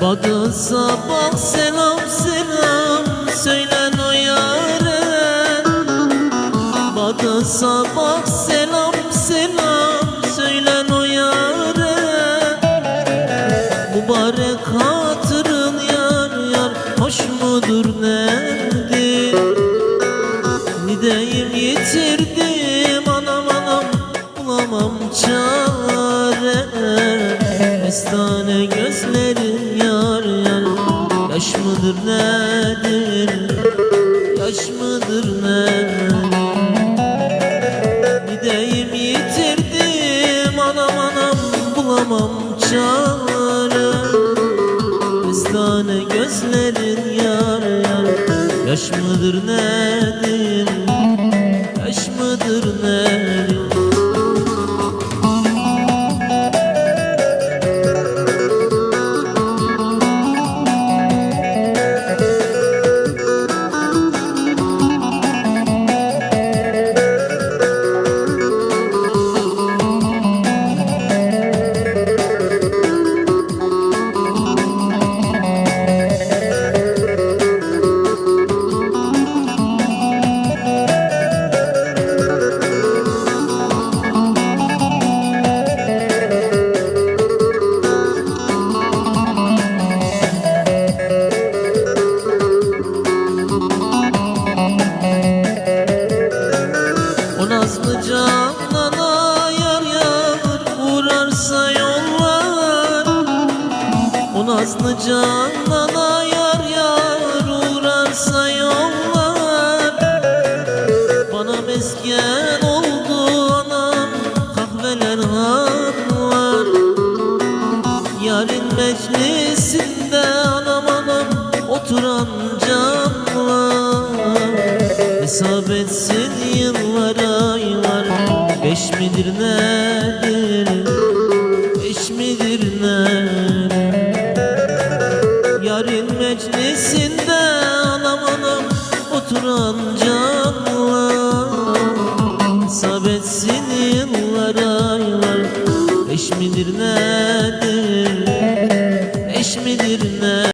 Badı sabah selam selam söylen o yâre. Badı sabah selam selam söylen o yâre. Mübarek hatırın yar yar hoş mudur nedir? Nideyim yitirdim anam anam bulamam can Mestane gözlerin yar yar. Yaş mıdır nedir? Yaş mıdır nedir? Gideyim yitirdim anam anam bulamam çare. Kestane gözlerin yar yar. Yaş mıdır nedir nazlı canana yar yar Uğrarsa yollar. O nazlı canana yar yar Uğrarsa yollar. Bana mesken oldu anam Kahveler hanlar Yarın meclisinde anam anam Oturan canlar. Hesap etsin Beş midir nedir? Beş midir nedir? Yarın meclisinde anam anam Oturan canlar. Hesap etsin yıllar aylar. Beş midir nedir? Beş midir nedir